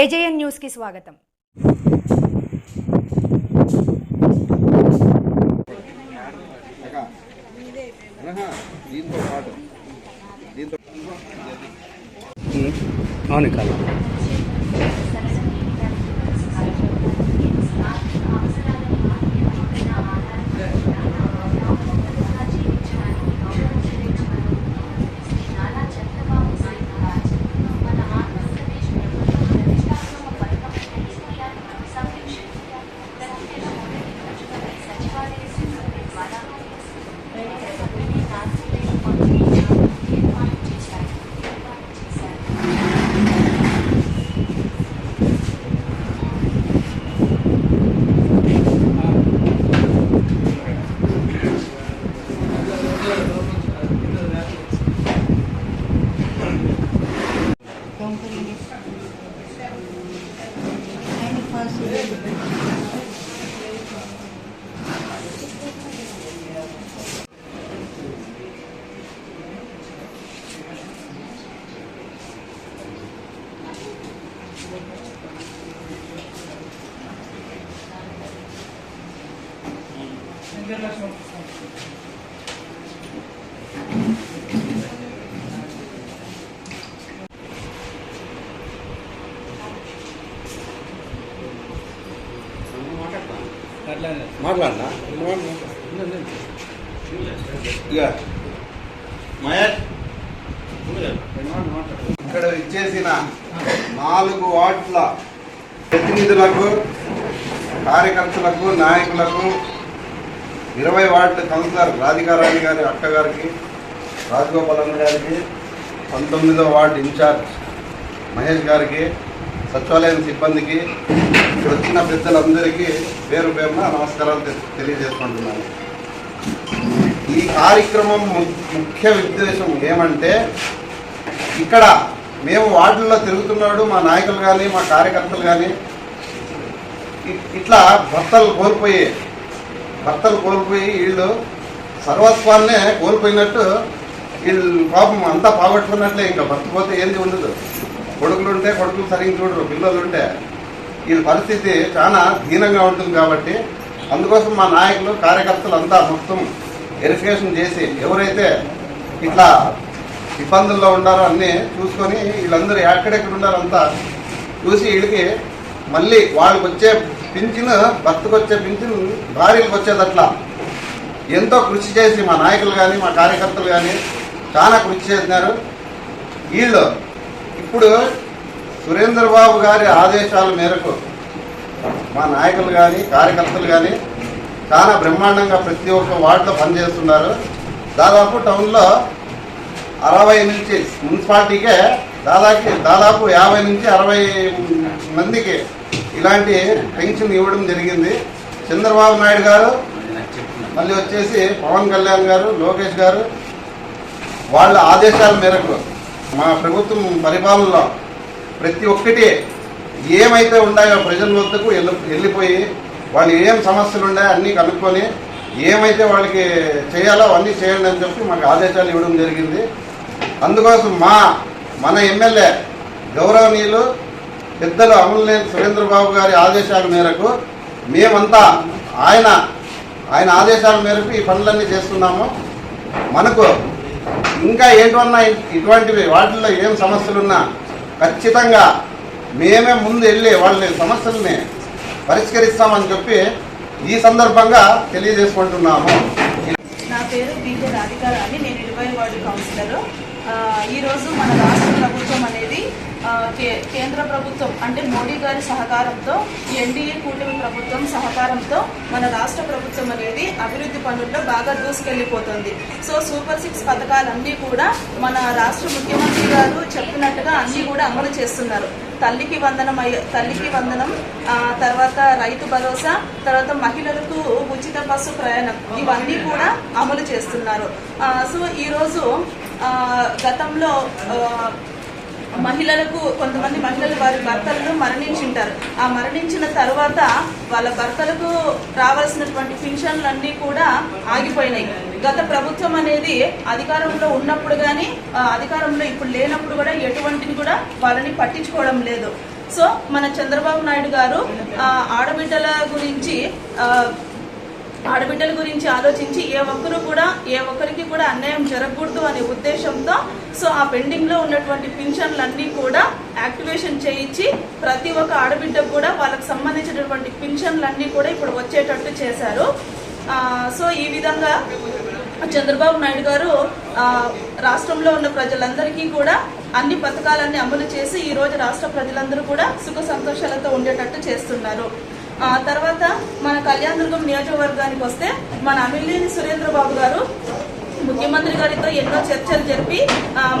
AJN న్యూస్కి స్వాగతం. దీంతో పాటు దీంతో అవును కాదు. మాట్లాడనా? ఇక ఇక్కడ ఇచ్చేసిన నాలుగు వార్డుల ప్రతినిధులకు కార్యకర్తలకు నాయకులకు ఇరవై వార్డు కౌన్సిలర్ రాధికారాణి గారి అక్క గారికి రాజగోపాలన్ గారికి పంతొమ్మిదో వార్డు ఇన్ఛార్జ్ మహేష్ గారికి సచివాలయం సిబ్బందికి ఇక్కడ వచ్చిన పెద్దలందరికీ పేరు పేరున నమస్కారాలు తెలియజేసుకుంటున్నాను. ఈ కార్యక్రమం ము- ముఖ్య ఉద్దేశం ఏమంటే ఇక్కడ మేము వార్డుల్లో తిరుగుతున్నాడు మా నాయకులు కానీ మా కార్యకర్తలు కానీ ఇట్లా భర్తలు కోల్పోయి భర్తలు కోల్పోయి వీళ్ళు సర్వస్వాన్నే కోల్పోయినట్టు వీళ్ళు పాపం అంతా పాగొట్టుకున్నట్లే ఇంకా భర్త పోతే ఏంది ఉండదు. కొడుకులు ఉంటే కొడుకులు సరిగ్గా చూడరు పిల్లలు ఉంటే వీళ్ళ పరిస్థితి చాలా దీనంగా ఉంటుంది కాబట్టి అందుకోసం మా నాయకులు కార్యకర్తలు అంతా మొత్తం వెరిఫికేషన్ చేసి ఎవరైతే ఇట్లా ఇబ్బందుల్లో ఉన్నారో అన్నీ చూసుకొని వీళ్ళందరూ ఎక్కడెక్కడ ఉన్నారో అంతా చూసి వీళ్ళకి మళ్ళీ వాళ్ళకి వచ్చే పింఛన్ భర్తకు వచ్చే పింఛన్ భార్యలకు వచ్చేదట్లా ఎంతో కృషి చేసి మా నాయకులు కానీ మా కార్యకర్తలు కానీ చాలా కృషి చేసినారు. వీళ్ళు ఇప్పుడు సురేందర్ బాబు గారి ఆదేశాల మేరకు మా నాయకులు కానీ కార్యకర్తలు కానీ చాలా బ్రహ్మాండంగా ప్రతి ఒక్క వార్డులో పనిచేస్తున్నారు. దాదాపు టౌన్లో అరవై నుంచి మున్సిపాలిటీకే దాదాపు దాదాపు యాభై నుంచి అరవై మందికి ఇలాంటి పెన్షన్ ఇవ్వడం జరిగింది. చంద్రబాబు నాయుడు గారు మళ్ళీ వచ్చేసి పవన్ కళ్యాణ్ గారు లోకేష్ గారు వాళ్ళ ఆదేశాల మేరకు మా ప్రభుత్వం పరిపాలనలో ప్రతి ఒక్కటి ఏమైతే ఉన్నాయో ప్రజల వద్దకు వెళ్ళి వెళ్ళిపోయి వాళ్ళు ఏం సమస్యలు ఉన్నాయో అన్నీ కనుక్కొని ఏమైతే వాళ్ళకి చేయాలో అవన్నీ చేయండి అని చెప్పి మాకు ఆదేశాలు ఇవ్వడం జరిగింది. అందుకోసం మా మన ఎమ్మెల్యే గౌరవనీయులు పెద్దలు అమలనేని సురేంద్రబాబు గారి ఆదేశాల మేరకు మేమంతా ఆయన ఆయన ఆదేశాల మేరకు ఈ పనులన్నీ చేస్తున్నాము. మనకు ఇంకా ఏంటన్నా ఇటువంటివి వాటిల్లో ఏం సమస్యలున్నా ఖచ్చితంగా మేమే ముందు వెళ్ళి వాళ్ళ సమస్యల్ని పరిష్కరిస్తామని చెప్పి ఈ సందర్భంగా తెలియజేసుకుంటున్నాము. నా పేరు బీకే రాధిక రాణి. నేను ఇరవై వార్డు కౌన్సిలరు. ఈరోజు మన రాష్ట్ర ప్రభుత్వం అనేది కే- కేంద్ర ప్రభుత్వం అంటే మోడీ గారి సహకారంతో ఎన్డీఏ కూటమి ప్రభుత్వం సహకారంతో మన రాష్ట్ర ప్రభుత్వం అనేది అభివృద్ధి పనుల్లో బాగా దూసుకెళ్ళిపోతుంది. సో సూపర్ సిక్స్ పథకాలన్నీ కూడా మన రాష్ట్ర ముఖ్యమంత్రి గారు చెప్పినట్టుగా అన్నీ కూడా అమలు చేస్తున్నారు. తల్లికి వందనం అయ్య- తల్లికి వందనం తర్వాత రైతు భరోసా తర్వాత మహిళలకు ఉచిత బస్సు ప్రయాణం. ఇవన్నీ కూడా అమలు చేస్తున్నారు. సో ఈరోజు గతంలో మహిళలకు కొంతమంది మహిళలు వారి భర్తలను మరణించుంటారు. ఆ మరణించిన తర్వాత వాళ్ళ భర్తలకు రావాల్సినటువంటి పింఛన్లన్నీ కూడా ఆగిపోయినాయి. గత ప్రభుత్వం అనేది అధికారంలో ఉన్నప్పుడు కానీ అధికారంలో ఇప్పుడు లేనప్పుడు కూడా ఎటువంటిని కూడా వాళ్ళని పట్టించుకోవడం లేదు. సో మన చంద్రబాబు నాయుడు గారు ఆడబిడ్డల గురించి ఆడబిడ్డల గురించి ఆలోచించి ఏ ఒక్కరు కూడా ఏ ఒక్కరికి కూడా అన్యాయం జరగకూడదు అనే ఉద్దేశంతో సో ఆ పెండింగ్లో ఉన్నటువంటి పింఛన్లన్నీ కూడా యాక్టివేషన్ చేయించి ప్రతి ఒక్క ఆడబిడ్డకు కూడా వాళ్ళకి సంబంధించినటువంటి పింఛన్లన్నీ కూడా ఇప్పుడు వచ్చేటట్టు చేశారు. సో ఈ విధంగా చంద్రబాబు నాయుడు గారు రాష్ట్రంలో ఉన్న ప్రజలందరికీ కూడా అన్ని పథకాలన్నీ అమలు చేసి ఈ రోజు రాష్ట్ర ప్రజలందరూ కూడా సుఖ సంతోషాలతో ఉండేటట్టు చేస్తున్నారు. తర్వాత మన కళ్యాణదుర్గం నియోజకవర్గానికి వస్తే మన అమిలినేని సురేంద్ర బాబు గారు ముఖ్యమంత్రి గారితో ఎన్నో చర్చలు జరిపి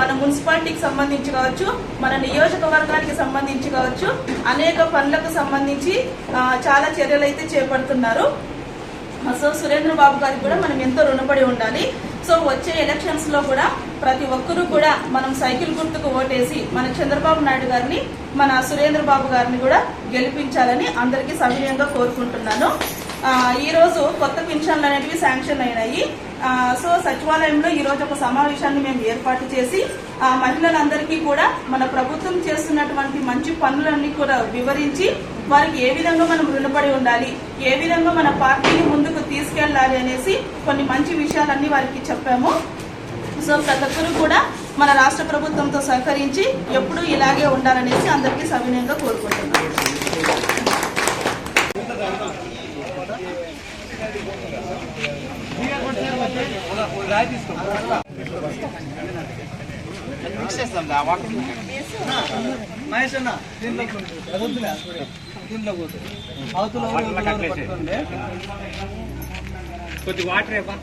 మన మున్సిపాలిటీకి సంబంధించి కావచ్చు మన నియోజకవర్గానికి సంబంధించి కావచ్చు అనేక పనులకు సంబంధించి చాలా చర్యలు అయితే చేపడుతున్నారు. సో సురేంద్ర బాబు గారికి కూడా మనం ఎంతో రుణపడి ఉండాలి. సో వచ్చే ఎలక్షన్స్లో కూడా ప్రతి ఒక్కరూ కూడా మనం సైకిల్ గుర్తుకు ఓటేసి మన చంద్రబాబు నాయుడు గారిని మన సురేంద్ర బాబు గారిని కూడా గెలిపించాలని అందరికీ సవినయంగా కోరుకుంటున్నాను. ఈరోజు ఈ రోజు కొత్త పింఛన్లు అనేటివి శాంక్షన్ అయినాయి. సో సచివాలయంలో ఈ రోజు ఒక సమావేశాన్ని మేము ఏర్పాటు చేసి ఆ, మహిళలందరికీ కూడా మన ప్రభుత్వం చేస్తున్నటువంటి మంచి పనులన్నీ కూడా వివరించి వారికి ఏ విధంగా మనం రుణపడి ఉండాలి ఏ విధంగా మన పార్టీని ముందుకు తీసుకెళ్ళాలి అనేసి కొన్ని మంచి విషయాలన్నీ వారికి చెప్పాము. సో ప్రతి ఒక్కరు కూడా మన రాష్ట్ర ప్రభుత్వంతో సహకరించి ఎప్పుడూ ఇలాగే ఉండాలనేసి అందరికీ సవినయంగా కోరుకుంటున్నాను మహేష్ అన్న దీంట్లో వద్దులే దీంట్లో పోతు అవతల పట్టుకోండి కొద్ది వాటర్ ఇక్కడ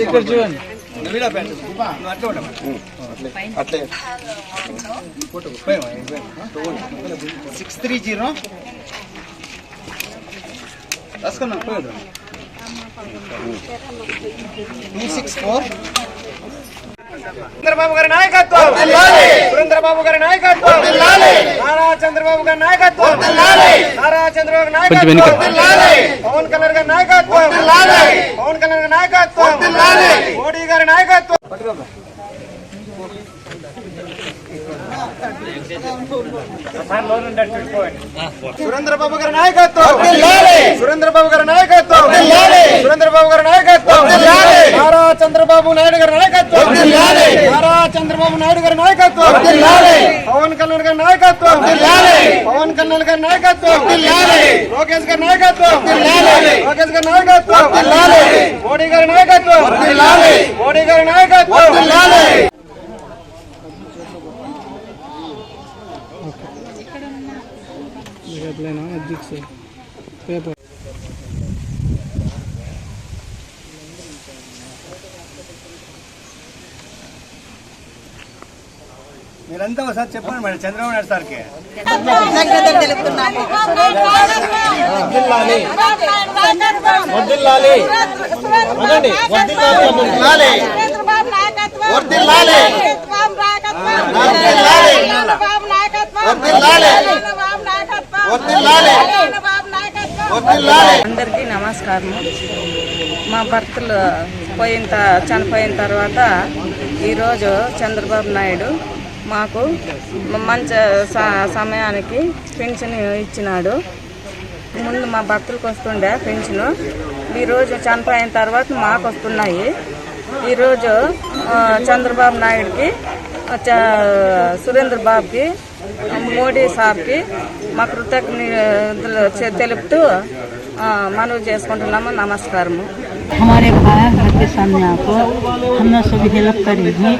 ఇక్కడ చూడండి వీడియో పెట్టు నువ్వు అట్లా ఉండవు సిక్స్ త్రీ జీరో చంద్రబాబు గారి నాయకత్వం. సురేంద్రబాబు గారి నాయకత్వం. నారా చంద్రబాబు గారి నాయకత్వం. నారా చంద్రబాబు నాయకత్వం. పవన్ కళ్యాణ్ గారి నాయకత్వం. పవన్ కళ్యాణ్ గారి నాయకత్వం. మోడీ గారి నాయకత్వం. సురేంద్రబాబు గారి నాయకత్వం. సురేంద్రబాబు గారి నాయకత్వం సురేంద్రబాబు గారి నాయకత్వం నారా చంద్రబాబు నాయుడు గారి నాయకత్వం నారా చంద్రబాబు నాయుడు గారి నాయకత్వం పవన్ కళ్యాణ్ గారి నాయకత్వం పవన్ కళ్యాణ్ గారి నాయకత్వం లోకేష్ గారి నాయకత్వం లోకేష్ గారి నాయకత్వం మోడీ గారి నాయకత్వం మోడీ గారి నాయకత్వం మీరంతా ఒకసారి చెప్పండి మేడం చంద్రబాబు నాయుడు సార్కి. అందరికీ నమస్కారం. మా భర్తలు పోయిన చనిపోయిన తర్వాత ఈరోజు చంద్రబాబు నాయుడు మాకు మంచి సమయానికి పెన్షన్ ఇచ్చినాడు. ముందు మా భక్తులకు వస్తుండే పెన్షన్. ఈరోజు చనిపోయిన తర్వాత మాకు వస్తున్నాయి. ఈరోజు చంద్రబాబు నాయుడుకి సురేంద్ర బాబుకి మోడీ సార్కి మా కృతజ్ఞతలు తెలుపుతూ మనవి చేసుకుంటున్నాము. నమస్కారము. हमारे भाई घर के सामने आपको हमने सभी हेल्प करेंगे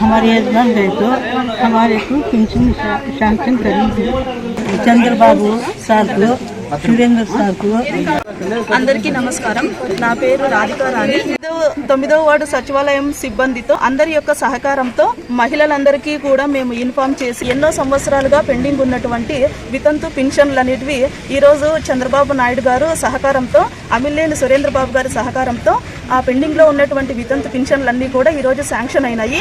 हमारे एज बन गए तो हमारे को पेंशन सैंक्शन करेंगे चंद्र बाबू सार को सुरेंद्र सार को అందరికీ నమస్కారం నా పేరు రాధికా రాణి తొమ్మిదవ- తొమ్మిదవ వార్డు సచివాలయం సిబ్బందితో అందరి యొక్క సహకారంతో మహిళలందరికీ కూడా మేము ఇన్ఫార్మ్ చేసి ఎన్నో సంవత్సరాలుగా పెండింగ్ ఉన్నటువంటి వితంతు పెన్షన్లు అనేటివి ఈ రోజు చంద్రబాబు నాయుడు గారు సహకారంతో అమిలేని సురేంద్ర బాబు గారి సహకారంతో ఆ పెండింగ్లో ఉన్నటువంటి వితంతు పింఛన్లన్నీ కూడా ఈ రోజు శాంక్షన్ అయినాయి.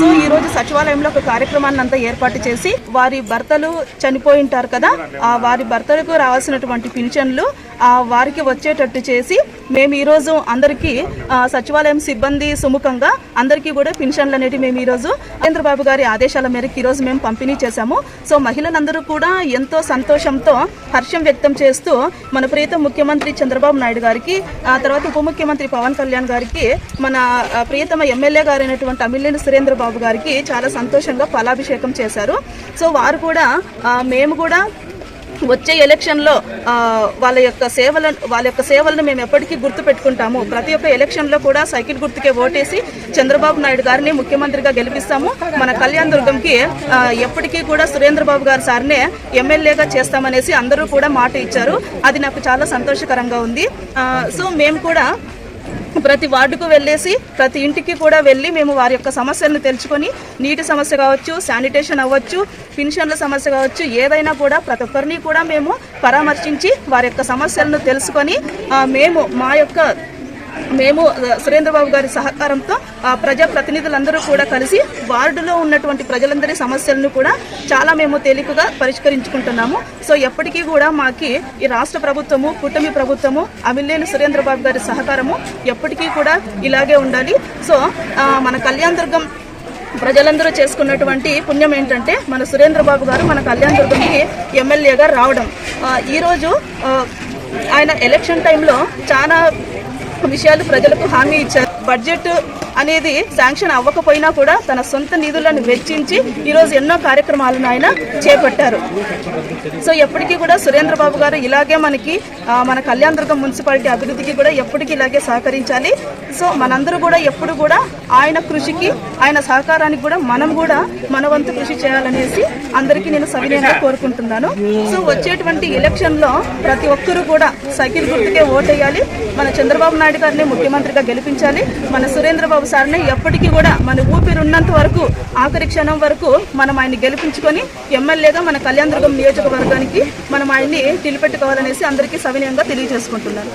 సో ఈ రోజు సచివాలయంలో ఒక కార్యక్రమాన్ని అంతా ఏర్పాటు చేసి వారి భర్తలు చనిపోయి ఉంటారు కదా ఆ వారి భర్తలకు రావాల్సినటువంటి పింఛన్లు ఆ, వారికి వచ్చేటట్టు చేసి మేము ఈరోజు అందరికీ సచివాలయం సిబ్బంది సుముఖంగా అందరికీ కూడా పెన్షన్లు అనేవి మేము ఈరోజు చంద్రబాబు గారి ఆదేశాల మేరకు ఈరోజు మేము పంపిణీ చేశాము. సో మహిళలందరూ కూడా ఎంతో సంతోషంతో హర్షం వ్యక్తం చేస్తూ మన ప్రీత ముఖ్యమంత్రి చంద్రబాబు నాయుడు గారికి ఆ తర్వాత ఉప ముఖ్యమంత్రి పవన్ కళ్యాణ్ గారికి మన ప్రియతమ ఎమ్మెల్యే గారైనటువంటి అమిలేని సురేంద్ర బాబు గారికి చాలా సంతోషంగా ఫలాభిషేకం చేశారు. సో వారు కూడా మేము కూడా వచ్చే ఎలక్షన్లో వాళ్ళ యొక్క సేవలను వాళ్ళ యొక్క సేవలను మేము ఎప్పటికీ గుర్తు పెట్టుకుంటాము ప్రతి ఒక్క ఎలక్షన్లో కూడా సైకిల్ గుర్తుకే ఓటేసి చంద్రబాబు నాయుడు గారిని ముఖ్యమంత్రిగా గెలిపిస్తాము. మన కళ్యాణ్ దుర్గంకి ఎప్పటికీ కూడా సురేంద్రబాబు గారు గారి సార్నే ఎమ్మెల్యేగా చేస్తామనేసి అందరూ కూడా మాట ఇచ్చారు. అది నాకు చాలా సంతోషకరంగా ఉంది. సో మేము కూడా ప్రతి వార్డుకు వెళ్ళేసి ప్రతి ఇంటికి కూడా వెళ్ళి మేము వారి యొక్క సమస్యలను తెలుసుకొని నీటి సమస్య కావచ్చు శానిటేషన్ అవ్వచ్చు పెన్షన్ల సమస్య కావచ్చు ఏదైనా కూడా ప్రతి ఒక్కరిని కూడా మేము పరామర్శించి వారి యొక్క సమస్యలను తెలుసుకొని మేము మా యొక్క మేము సురేంద్రబాబు గారి సహకారంతో ఆ, ప్రజాప్రతినిధులందరూ కూడా కలిసి వార్డులో ఉన్నటువంటి ప్రజలందరి సమస్యలను కూడా చాలా మేము తేలికగా పరిష్కరించుకుంటున్నాము. సో ఎప్పటికీ కూడా మాకి ఈ రాష్ట్ర ప్రభుత్వము కూటమి ప్రభుత్వము అమిలేని సురేంద్రబాబు గారి సహకారము ఎప్పటికీ కూడా ఇలాగే ఉండాలి. సో మన కళ్యాణ దుర్గం ప్రజలందరూ చేసుకున్నటువంటి పుణ్యం ఏంటంటే మన సురేంద్రబాబు గారు మన కళ్యాణ దుర్గంకి ఎమ్మెల్యేగా రావడం. ఈరోజు ఆయన ఎలక్షన్ టైంలో చాలా విషయాలు ప్రజలకు హామీ ఇచ్చారు. బడ్జెట్ అనేది శాంక్షన్ అవ్వకపోయినా కూడా తన సొంత నిధులను వెచ్చించి ఈరోజు ఎన్నో కార్యక్రమాలను ఆయన చేపట్టారు. సో ఎప్పటికీ కూడా సురేంద్ర బాబు గారు ఇలాగే మనకి మన కళ్యాణదుర్గం మున్సిపాలిటీ అభివృద్ధికి కూడా ఎప్పటికీ ఇలాగే సహకరించాలి. సో మనందరూ కూడా ఎప్పుడు కూడా ఆయన కృషికి ఆయన సహకారానికి కూడా మనం కూడా మన వంతు కృషి చేయాలనేసి అందరికీ నేను సవినయంగా కోరుకుంటున్నాను. సో వచ్చేటువంటి ఎలక్షన్లో ప్రతి ఒక్కరూ కూడా సైకిల్ గుర్తుకే ఓటేయాలి. మన చంద్రబాబు నాయుడు గారిని ముఖ్యమంత్రిగా గెలిపించాలి. మన సురేంద్ర బాబు సార్ని ఎప్పటికీ కూడా మన ఊపిరి ఉన్నంత వరకు ఆఖరి క్షణం వరకు మనం ఆయన్ని గెలిపించుకొని ఎమ్మెల్యేగా మన కళ్యాణదుర్గం నియోజకవర్గానికి మనం ఆయన్ని నిలబెట్టుకోవాలనేసి అందరికీ సవినయంగా తెలియజేసుకుంటున్నాను.